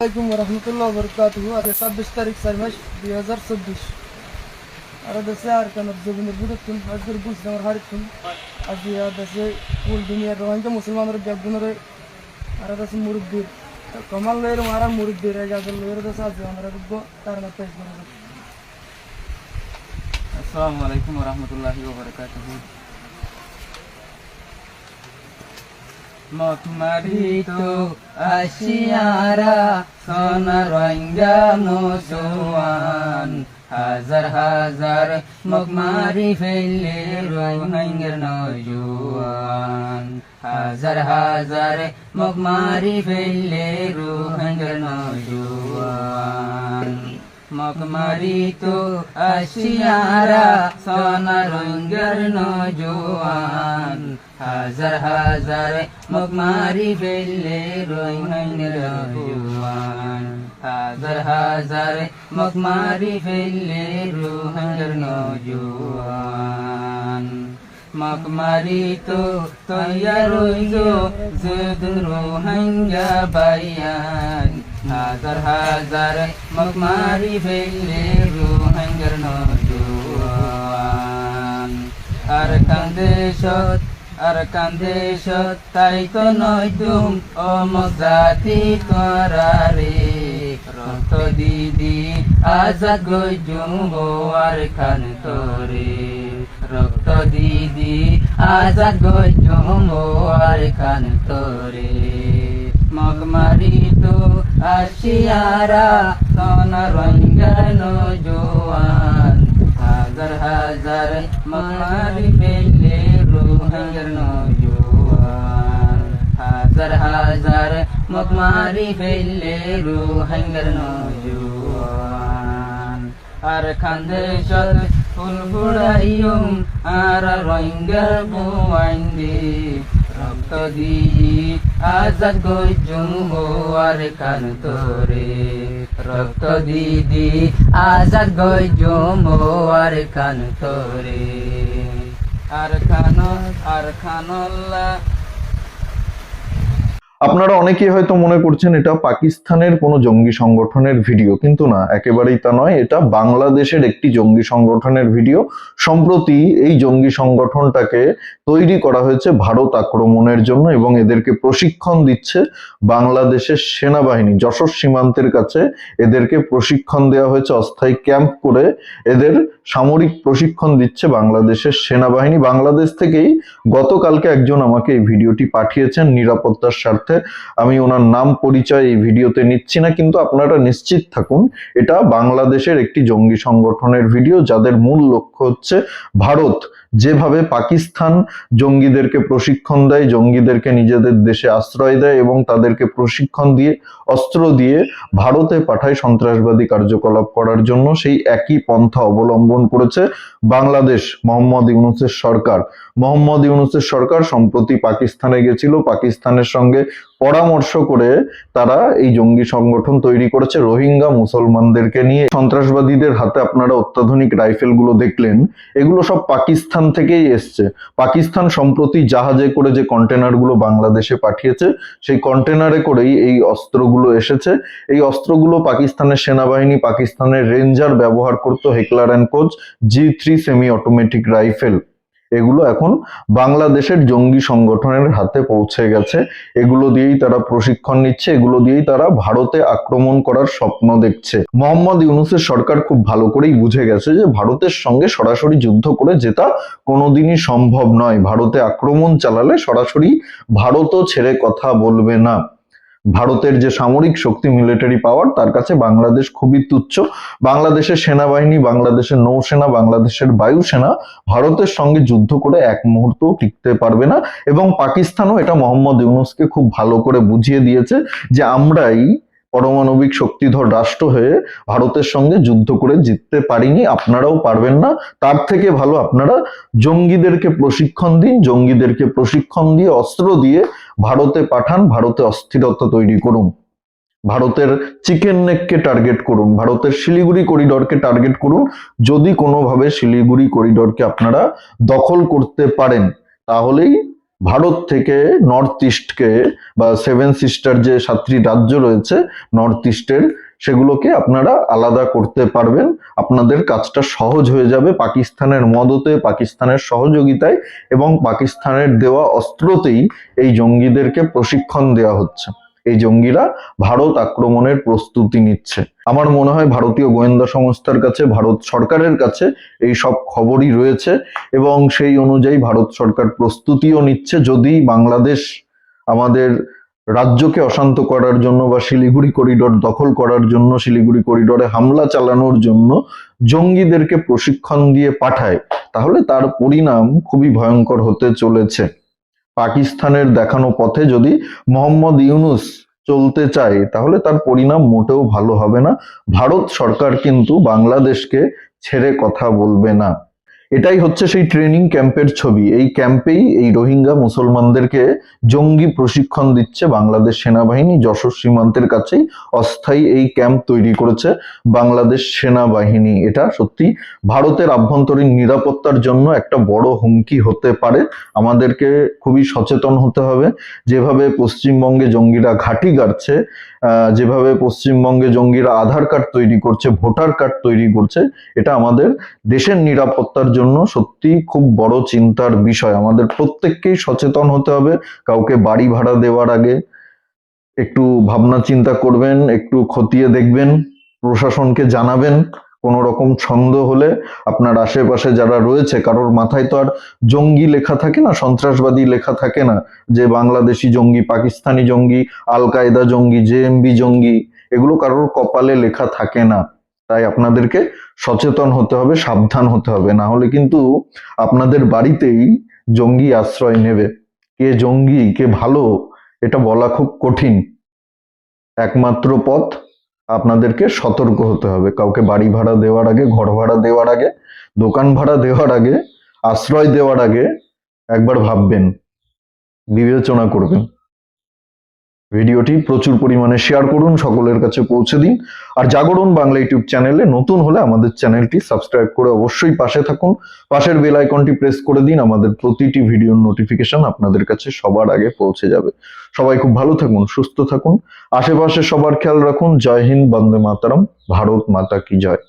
আসসালামাইকুম রহমতুল্লাহ বরকাত আজ ছাব্বিশ তারিখ চার মাস দুই হাজার চব্বিশ। আর দেশে আর কেন জমিনের বুড়ুন আজকের বুঝতে আমার হারিতুন আজ দেশে কুল দুনিয়ার রোহিঙ্গা মুসলমানের ব্যাগুনের আর দেশে মুরব্বীর, কমাল লয়ের মারার মুরব্বীর গাজল লয়ের দেশে আজ আমরা দেখব তার করে আসসালামু আলাইকুম রহমতুল্লাহি ওবরাকাতুহু। মকমারি তো আশিয়ারা সোনা রঙ্গা মুসওয়ান হাজার হাজার মকমারি ফেলে রোহিঙ্গার নজুয়ান হাজার হাজার মকমারি ফেলে রোহিঙ্গার নজুয়ান মকমারি তো আশিয়ারা সোনা রঙ্গের নজওয়ান হাজার হাজার মকমারি ফেললে রোহিঙ্গের নজওয়ান হাজার হাজার মকমারি ফেললে রোহিঙ্গের নজওয়ান মকমারি তো তৈয়ার হইল, যদুন রোহিঙ্গা বাইয়ান হাজার হাজার মকমারি ফেললে রোহিঙ্গার নজওয়ান আর কান্দে সত আর কান্দে সত তাই তো নয় তুম অমক জাতি তোরারে রক্ত দিদি আজাদ গই জুম্বো আর খান তোরে। রক্ত দিদি আজাদ গই জুম্বো আর খান তোরে। মগমারি তো আশিয়ারা সোনা রঙ্গন জোয়ান হাজার হাজার মগমারি ফেলে রোহঙ্গর নজওয়ান হাজার হাজার মগমারি ফেলে রোহঙ্গর নজওয়ান আর খান্দে সদ ফুল ফুড়াইয়ুম আর রঙ্গর বুয়াইন্দি রক্ত দি আজাদ আর কান তোরে। রক্ত দিদি আজাদ গৈ আর কান তোরে। আর খান আর খানল্লা আপনারা অনেকেই হয়তো মনে করছেন এটা পাকিস্তানের কোনো জঙ্গি সংগঠনের ভিডিও, কিন্তু না, একেবারেই তা নয়। এটা বাংলাদেশের একটি জঙ্গি সংগঠনের ভিডিও। সম্প্রতি এই জঙ্গি সংগঠনটাকে তৈরি করা হয়েছে ভারত আক্রমণের জন্য এবং এদেরকে প্রশিক্ষণ দিচ্ছে বাংলাদেশের সেনাবাহিনী। যশোর সীমান্তের কাছে এদেরকে প্রশিক্ষণ দেওয়া হয়েছে, অস্থায়ী ক্যাম্প করে এদের সামরিক প্রশিক্ষণ দিচ্ছে বাংলাদেশের সেনাবাহিনী। বাংলাদেশ থেকেই গতকালকে একজন আমাকে এই ভিডিওটি পাঠিয়েছেন নিরাপত্তার স্বার্থে। আমি ওনার নাম পরিচয় এই ভিডিওতে নিচ্ছি না, কিন্তু আপনারা নিশ্চিত থাকুন, এটা বাংলাদেশের একটি জঙ্গি সংগঠনের ভিডিও, যাদের মূল লক্ষ্য হচ্ছে ভারত যেভাবে পাকিস্তান জঙ্গিদেরকে প্রশিক্ষণ দেয়, জঙ্গিদেরকে নিজেদের দেশে আশ্রয় দেয় এবং তাদেরকে প্রশিক্ষণ দিয়ে, অস্ত্র দিয়ে ভারতে পাঠায় সন্ত্রাসবাদী কার্যকলাপ করার জন্য, সেই একই পন্থা অবলম্বন করেছে বাংলাদেশ মোহাম্মদ ইউনুসের সরকার। মোহাম্মদ ইউনুসের সরকার সম্প্রতি পাকিস্তানে গেছিল, পাকিস্তানের সঙ্গে পরামর্শ করে তারা এই জঙ্গি সংগঠন তৈরি করেছে। রোহিঙ্গা মুসলমানদেরকে নিয়ে সন্ত্রাসবাদীদের হাতে আপনারা অত্যাধুনিক রাইফেলগুলো দেখলেন। এগুলো সব পাকিস্তান থেকেই এসছে। পাকিস্তান সম্প্রতি জাহাজে করে যে কন্টেনারগুলো বাংলাদেশে পাঠিয়েছে, সেই কন্টেনারে করেই এই অস্ত্রগুলো এসেছে। এই অস্ত্রগুলো পাকিস্তানের সেনাবাহিনী, পাকিস্তানের রেঞ্জার ব্যবহার করতো Heckler and Koch, G three semi automatic rifle. এগুলো এখন বাংলাদেশের জঙ্গি সংগঠনের হাতে পৌঁছে গেছে। এগুলো দিয়েই তারা প্রশিক্ষণ নিচ্ছে, এগুলো দিয়েই তারা ভারতে আক্রমণ করার স্বপ্ন দেখছে। মোহাম্মদ ইউনুসের সরকার খুব ভালো করেই বুঝে গেছে যে ভারতের সঙ্গে সরাসরি যুদ্ধ করে জেতা কোনোদিনই সম্ভব নয়। ভারতে আক্রমণ চালালে সরাসরি ভারতও ছেড়ে কথা বলবে না। ভারতের যে সামরিক শক্তি মিলিটারি পাওয়ার তার কাছে বাংলাদেশ খুবই তুচ্ছ। বাংলাদেশের সেনাবাহিনী, বাংলাদেশের নৌসেনা, বাংলাদেশের বায়ুসেনা ভারতের সঙ্গে যুদ্ধ করে এক মুহূর্ত টিকতে পারবে না। এবং পাকিস্তানও এটা মোহাম্মদ ইউনুসকে খুব ভালো করে বুঝিয়ে দিয়েছে যে আমরাই পারমাণবিক শক্তিধর রাষ্ট্র হয়ে ভারতের সঙ্গে যুদ্ধ করে জিততে পারিনি, আপনারাও পারবেন না। তার থেকে ভালো আপনারা জঙ্গিদেরকে প্রশিক্ষণ দিন, জঙ্গিদেরকে প্রশিক্ষণ দিয়ে, অস্ত্র দিয়ে ভারতে পাঠান, ভারতে অস্থিরতা তৈরি করুন। ভারতের চিকেন নেককে টার্গেট করুন, ভারতের শিলিগুড়ি করিডরকে টার্গেট করুন। যদি কোনোভাবে শিলিগুড়ি করিডরকে আপনারা দখল করতে পারেন, তাহলেই ভারত থেকে নর্থ ইস্টকে বা সেভেন সিস্টার যে সাতটি রাজ্য রয়েছে নর্থ ইস্টের সেগুলোকে আপনারা আলাদা করতে পারবেন। আপনাদের কাজটা সহজ হয়ে যাবে পাকিস্তানের মদতে, পাকিস্তানের সহযোগিতায় এবং পাকিস্তানের দেওয়া অস্ত্রতেই এই জঙ্গিদেরকে প্রশিক্ষণ দেওয়া হচ্ছে। এই জঙ্গিরা ভারত আক্রমণের প্রস্তুতি নিচ্ছে। আমার মনে হয় ভারতীয় গোয়েন্দা সংস্থার কাছে, ভারত সরকারের কাছে এই সব খবরই রয়েছে এবং সেই অনুযায়ী ভারত সরকার প্রস্তুতিও নিচ্ছে যদি বাংলাদেশ আমাদের রাজ্যকে অশান্ত করার জন্য বা শিলিগুড়ি করিডোর দখল করার জন্য, শিলিগুড়ি করিডোরে হামলা চালানোর জন্য জঙ্গিদেরকে প্রশিক্ষণ দিয়ে পাঠায়, তাহলে তার পরিণাম খুবই ভয়ঙ্কর হতে চলেছে। পাকিস্তানের দেখানো পথে যদি মোহাম্মদ ইউনুস চলতে চায়, তাহলে তার পরিণাম মোটেও ভালো হবে না। ভারত সরকার কিন্তু বাংলাদেশকে ছেড়ে কথা বলবে না। এটাই হচ্ছে সেই ট্রেনিং ক্যাম্পের ছবি। এই ক্যাম্পেই এই রোহিঙ্গা মুসলমানদেরকে জঙ্গি প্রশিক্ষণ দিচ্ছে বাংলাদেশ সেনাবাহিনী। যশোর সীমান্তের কাছেই অস্থায়ী এই ক্যাম্প তৈরি করেছে বাংলাদেশ সেনাবাহিনী। এটা সত্যি ভারতের আভ্যন্তরীণ নিরাপত্তার জন্য একটা বড় হুমকি হতে পারে। আমাদেরকে খুবই সচেতন হতে হবে। যেভাবে পশ্চিমবঙ্গে জঙ্গিরা ঘাঁটি গাড়ছে যেভাবে পশ্চিমবঙ্গে জঙ্গিরা আধার কার্ড তৈরি করছে, ভোটার কার্ড তৈরি করছে, এটা আমাদের দেশের নিরাপত্তার জন্য সত্যি খুব বড় চিন্তার বিষয়। আমাদের প্রত্যেককেই সচেতন হতে হবে, কাউকে বাড়ি ভাড়া দেওয়ার আগে একটু ভাবনা চিন্তা করবেন, একটু খতিয়ে দেখবেন, প্রশাসনকে জানাবেন, কোনো রকম সন্দেহ হলে আপনার আশেপাশে যারা রয়েছে, কারোর মাথায় তো আর জঙ্গি লেখা থাকে না, সন্ত্রাসবাদী লেখা থাকে না, যে বাংলাদেশি জঙ্গি, পাকিস্তানি জঙ্গি আল কায়দা জঙ্গি জেএমবি জঙ্গি, এগুলো কারোর কপালে লেখা থাকে না। তাই আপনাদেরকে সচেতন হতে হবে, সাবধান হতে হবে। না হলে কিন্তু আপনাদের বাড়িতেই জঙ্গি আশ্রয় নেবে। কে জঙ্গি, কে ভালো, এটা বলা খুব কঠিন। একমাত্র পথ আপনাদেরকে সতর্ক হতে হবে। কাউকে বাড়ি ভাড়া দেওয়ার আগে, ঘর ভাড়া দেওয়ার আগে, দোকান ভাড়া দেওয়ার আগে, আশ্রয় দেওয়ার আগে একবার ভাববেন, বিবেচনা করবেন। ভিডিওটি প্রচুর পরিমাণে শেয়ার করুন, সকলের কাছে পৌঁছে দিন। আর জাগরণ বাংলা ইউটিউব চ্যানেলে নতুন হলে আমাদের চ্যানেলটি সাবস্ক্রাইব করে অবশ্যই পাশে থাকুন। পাশের বেল আইকনটি প্রেস করে দিন, আমাদের প্রতিটি ভিডিওর নোটিফিকেশন আপনাদের কাছে সবার আগে পৌঁছে যাবে। সবাই খুব ভালো থাকুন, সুস্থ থাকুন। আশেপাশে সবার খেয়াল রাখুন। জয় হিন্দ, বন্দে মাতারম। ভারত মাতা কি জয়।